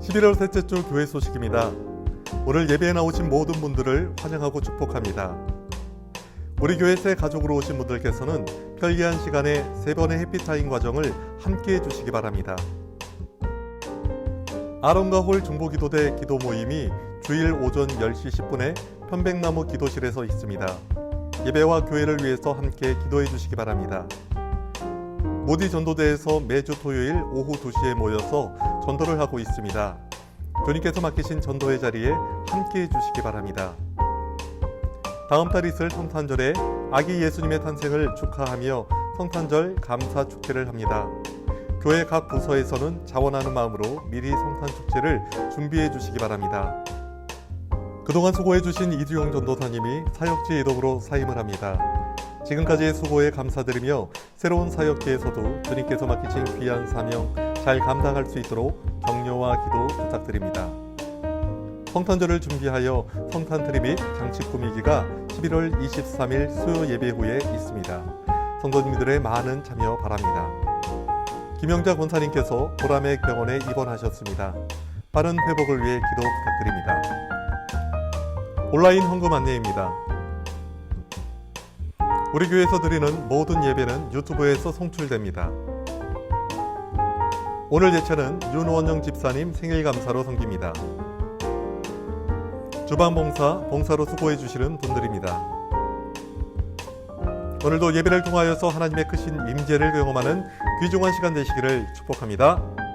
(11월) 셋째 주 교회 소식입니다. 오늘 예배에 나오신 모든 분들을 환영하고 축복합니다. 우리 교회 새 가족으로 오신 분들께서는 편리한 시간에 세 번의 해피타임 과정을 함께 해주시기 바랍니다. 아론과 홀 중보기도대 기도 모임이 주일 오전 10시 10분에 편백나무 기도실에서 있습니다. 예배와 교회를 위해서 함께 기도해 주시기 바랍니다. 모디 전도대에서 매주 토요일 오후 2시에 모여서 전도를 하고 있습니다. 교님께서 맡기신 전도의 자리에 함께 해 주시기 바랍니다. 다음 달 있을 성탄절에 아기 예수님의 탄생을 축하하며 성탄절 감사 축제를 합니다. 교회 각 부서에서는 자원하는 마음으로 미리 성탄 축제를 준비해 주시기 바랍니다. 그동안 수고해 주신 이주영 전도사님이 사역지 이동으로 사임을 합니다. 지금까지의 수고에 감사드리며 새로운 사역지에서도 주님께서 맡기신 귀한 사명 잘 감당할 수 있도록 격려와 기도 부탁드립니다. 성탄절을 준비하여 성탄 트리 및 장식 꾸미기가 11월 23일 수요 예배 후에 있습니다. 성도님들의 많은 참여 바랍니다. 김영자 권사님께서 보라맥 병원에 입원하셨습니다. 빠른 회복을 위해 기도 부탁드립니다. 온라인 헌금 안내입니다. 우리 교회에서 드리는 모든 예배는 유튜브에서 송출됩니다. 오늘 예체는 윤원영 집사님 생일 감사로 섬깁니다. 주방 봉사, 봉사로 수고해 주시는 분들입니다. 오늘도 예배를 통하여서 하나님의 크신 임재를 경험하는 귀중한 시간 되시기를 축복합니다.